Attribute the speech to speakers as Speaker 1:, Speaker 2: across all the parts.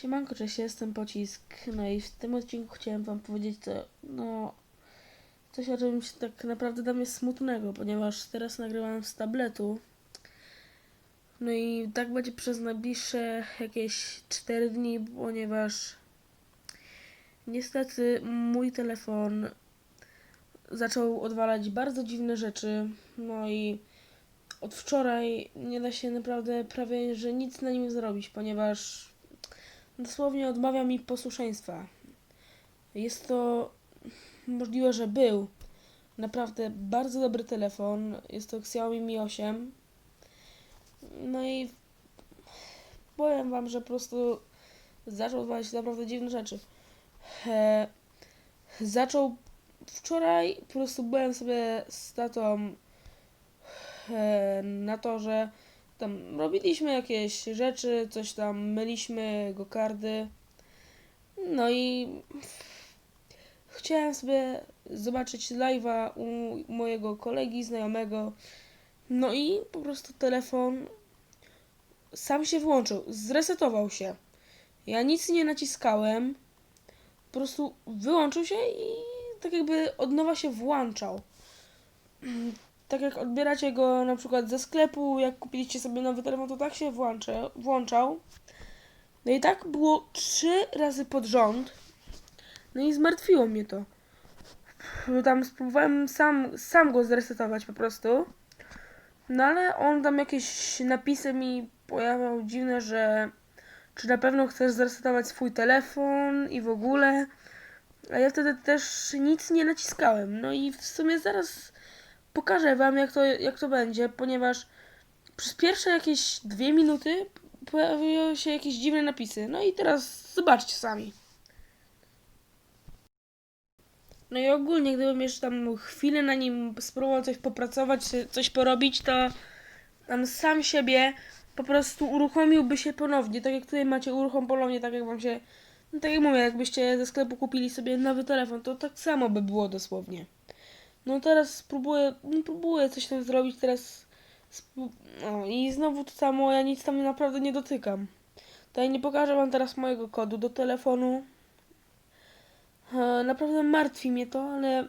Speaker 1: Siemanko, cześć, jestem Pocisk. No i w tym odcinku chciałem wam powiedzieć co, no, coś o czymś tak naprawdę dla mnie smutnego, ponieważ teraz nagrywam z tabletu. No i tak będzie przez najbliższe jakieś 4 dni, ponieważ niestety mój telefon zaczął odwalać bardzo dziwne rzeczy. No i od wczoraj nie da się naprawdę prawie, że nic na nim zrobić, ponieważ dosłownie odmawia mi posłuszeństwa. Jest to możliwe, że był naprawdę bardzo dobry telefon. Jest to Xiaomi Mi 8. No i powiem wam, że po prostu zaczął odwalać naprawdę dziwne rzeczy. E, zaczął wczoraj, po prostu byłem sobie z tatą e, na to, że tam robiliśmy jakieś rzeczy, coś tam myliśmy gokardy. No i chciałem sobie zobaczyć live'a u mojego kolegi, znajomego. No i po prostu telefon sam się włączył, zresetował się. Ja nic nie naciskałem, po prostu wyłączył się i tak jakby od nowa się włączał. Tak jak odbieracie go na przykład ze sklepu, jak kupiliście sobie nowy telefon, to tak się włącza, włączał. No i tak było trzy razy pod rząd. No i zmartwiło mnie to. Tam spróbowałem sam, sam go zresetować po prostu. No ale on tam jakieś napisy mi pojawiał dziwne, że czy na pewno chcesz zresetować swój telefon i w ogóle. A ja wtedy też nic nie naciskałem. No i w sumie zaraz pokażę wam jak to, jak to będzie, ponieważ przez pierwsze jakieś dwie minuty pojawiły się jakieś dziwne napisy. No i teraz zobaczcie sami. No i ogólnie, gdybym jeszcze tam chwilę na nim spróbował coś popracować, coś porobić, to tam sam siebie po prostu uruchomiłby się ponownie. Tak jak tutaj macie uruchom ponownie, tak jak wam się. No tak jak mówię, jakbyście ze sklepu kupili sobie nowy telefon, to tak samo by było dosłownie. No teraz spróbuję, no próbuję coś tam zrobić, teraz no i znowu to samo, ja nic tam naprawdę nie dotykam. Tutaj nie pokażę wam teraz mojego kodu do telefonu. E, naprawdę martwi mnie to, ale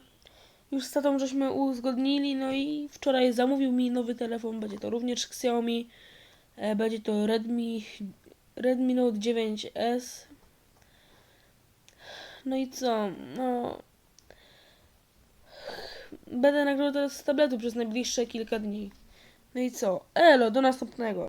Speaker 1: już z tatą żeśmy uzgodnili, no i wczoraj zamówił mi nowy telefon, będzie to również Xiaomi, e, będzie to Redmi, Redmi Note 9S. No i co, no będę nagrywał teraz z tabletu przez najbliższe kilka dni. No i co? Elo, do następnego.